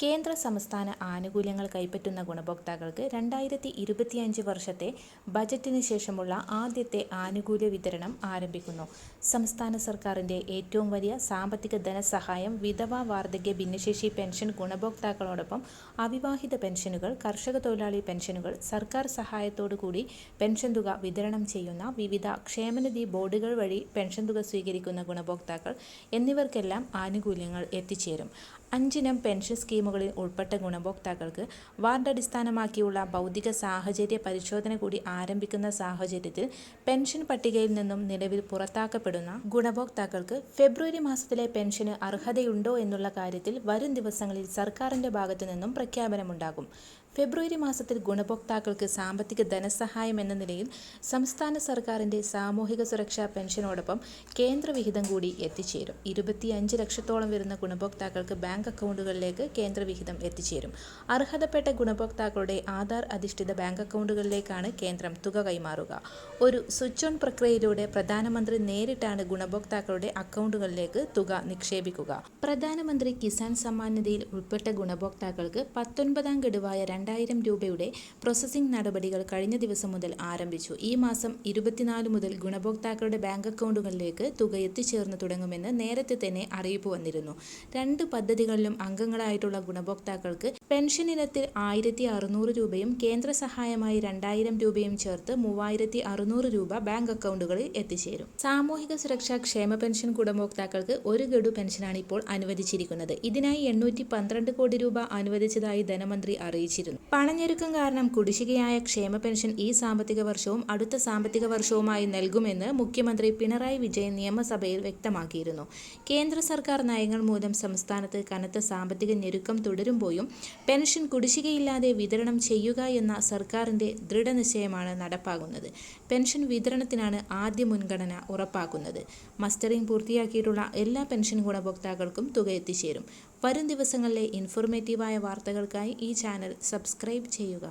കേന്ദ്ര സംസ്ഥാന ആനുകൂല്യങ്ങൾ കൈപ്പറ്റുന്ന ഗുണഭോക്താക്കൾക്ക് രണ്ടായിരത്തി ഇരുപത്തിയഞ്ച് വർഷത്തെ ബജറ്റിന് ശേഷമുള്ള ആദ്യത്തെ ആനുകൂല്യ വിതരണം ആരംഭിക്കുന്നു. സംസ്ഥാന സർക്കാരിന്റെ ഏറ്റവും വലിയ സാമ്പത്തിക ധനസഹായം വിധവ വാർദ്ധക്യ ഭിന്നശേഷി പെൻഷൻ ഗുണഭോക്താക്കളോടൊപ്പം അവിവാഹിത പെൻഷനുകൾ കർഷക തൊഴിലാളി പെൻഷനുകൾ സർക്കാർ സഹായത്തോടുകൂടി പെൻഷൻ തുക വിതരണം ചെയ്യുന്ന വിവിധ ക്ഷേമനിധി ബോർഡുകൾ വഴി പെൻഷൻ തുക സ്വീകരിക്കുന്ന ഗുണഭോക്താക്കൾ എന്നിവർക്കെല്ലാം ആനുകൂല്യങ്ങൾ എത്തിച്ചേരും. അഞ്ചിനം പെൻഷൻ സ്കീമുകളിൽ ഉൾപ്പെട്ട ഗുണഭോക്താക്കൾക്ക് വാർഡ് അടിസ്ഥാനമാക്കിയുള്ള ഭൗതിക സാഹചര്യ പരിശോധന കൂടി ആരംഭിക്കുന്ന സാഹചര്യത്തിൽ പെൻഷൻ പട്ടികയിൽ നിന്നും നിലവിൽ പുറത്താക്കപ്പെടുന്ന ഗുണഭോക്താക്കൾക്ക് ഫെബ്രുവരി മാസത്തിലെ പെൻഷന് അർഹതയുണ്ടോ എന്നുള്ള കാര്യത്തിൽ വരും ദിവസങ്ങളിൽ സർക്കാരിന്റെ ഭാഗത്തു നിന്നും പ്രഖ്യാപനമുണ്ടാകും. ഫെബ്രുവരി മാസത്തിൽ ഗുണഭോക്താക്കൾക്ക് സാമ്പത്തിക ധനസഹായം എന്ന നിലയിൽ സംസ്ഥാന സർക്കാരിന്റെ സാമൂഹിക സുരക്ഷാ പെൻഷനോടൊപ്പം കേന്ദ്രവിഹിതം കൂടി എത്തിച്ചേരും. ഇരുപത്തിയഞ്ച് ലക്ഷത്തോളം വരുന്ന ഗുണഭോക്താക്കൾക്ക് ബാങ്ക് അക്കൗണ്ടുകളിലേക്ക് കേന്ദ്രവിഹിതം എത്തിച്ചേരും. അർഹതപ്പെട്ട ഗുണഭോക്താക്കളുടെ ആധാർ അധിഷ്ഠിത ബാങ്ക് അക്കൗണ്ടുകളിലേക്കാണ് കേന്ദ്രം തുക കൈമാറുക. ഒരു സ്വിച്ച് ഓൺ പ്രക്രിയയിലൂടെ പ്രധാനമന്ത്രി നേരിട്ടാണ് ഗുണഭോക്താക്കളുടെ അക്കൗണ്ടുകളിലേക്ക് തുക നിക്ഷേപിക്കുക. പ്രധാനമന്ത്രി കിസാൻ സമ്മാൻ നിധിയിൽ ഉൾപ്പെട്ട ഗുണഭോക്താക്കൾക്ക് പത്തൊൻപതാം ഗഡുവായ രണ്ടായിരം രൂപയുടെ പ്രോസസ്സിംഗ് നടപടികൾ കഴിഞ്ഞ ദിവസം മുതൽ ആരംഭിച്ചു. ഈ മാസം ഇരുപത്തിനാല് മുതൽ ഗുണഭോക്താക്കളുടെ ബാങ്ക് അക്കൗണ്ടുകളിലേക്ക് തുക എത്തിച്ചേർന്ന് തുടങ്ങുമെന്ന് നേരത്തെ തന്നെ അറിയിപ്പ് വന്നിരുന്നു. രണ്ട് പദ്ധതികളിലും അംഗങ്ങളായിട്ടുള്ള ഗുണഭോക്താക്കൾക്ക് പെൻഷൻ ഇനത്തിൽ ആയിരത്തി അറുന്നൂറ് രൂപയും കേന്ദ്ര സഹായമായി രണ്ടായിരം രൂപയും ചേർത്ത് മൂവായിരത്തി അറുന്നൂറ് രൂപ ബാങ്ക് അക്കൗണ്ടുകളിൽ എത്തിച്ചേരും. സാമൂഹിക സുരക്ഷാ ക്ഷേമ പെൻഷൻ ഗുണഭോക്താക്കൾക്ക് ഒരു ഗഡു പെൻഷനാണ് ഇപ്പോൾ അനുവദിച്ചിരിക്കുന്നത്. ഇതിനായി എണ്ണൂറ്റി പന്ത്രണ്ട് കോടി രൂപ അനുവദിച്ചതായി ധനമന്ത്രി അറിയിച്ചിരുന്നു. പണഞ്ഞെരുക്കം കാരണം കുടിശ്ശികയായ ക്ഷേമ പെൻഷൻ ഈ സാമ്പത്തിക വർഷവും അടുത്ത സാമ്പത്തിക വർഷവുമായി നൽകുമെന്ന് മുഖ്യമന്ത്രി പിണറായി വിജയൻ നിയമസഭയിൽ വ്യക്തമാക്കിയിരുന്നു. കേന്ദ്ര സർക്കാർ നയങ്ങൾ മൂലം സംസ്ഥാനത്ത് കനത്ത സാമ്പത്തിക ഞെരുക്കം തുടരുമ്പോഴും പെൻഷൻ കുടിശ്ശികയില്ലാതെ വിതരണം ചെയ്യുക എന്ന സർക്കാരിന്റെ ദൃഢനിശ്ചയമാണ് നടപ്പാകുന്നത് പെൻഷൻ വിതരണത്തിനാണ് ആദ്യ മുൻഗണന ഉറപ്പാക്കുന്നത്. മസ്റ്ററിംഗ് പൂർത്തിയാക്കിയിട്ടുള്ള എല്ലാ പെൻഷൻ ഗുണഭോക്താക്കൾക്കും തുക എത്തിച്ചേരും. വരും ദിവസങ്ങളിലെ ഇൻഫോർമേറ്റീവായ വാർത്തകൾക്കായി ഈ ചാനൽ സബ്സ്ക്രൈബ് ചെയ്യുക.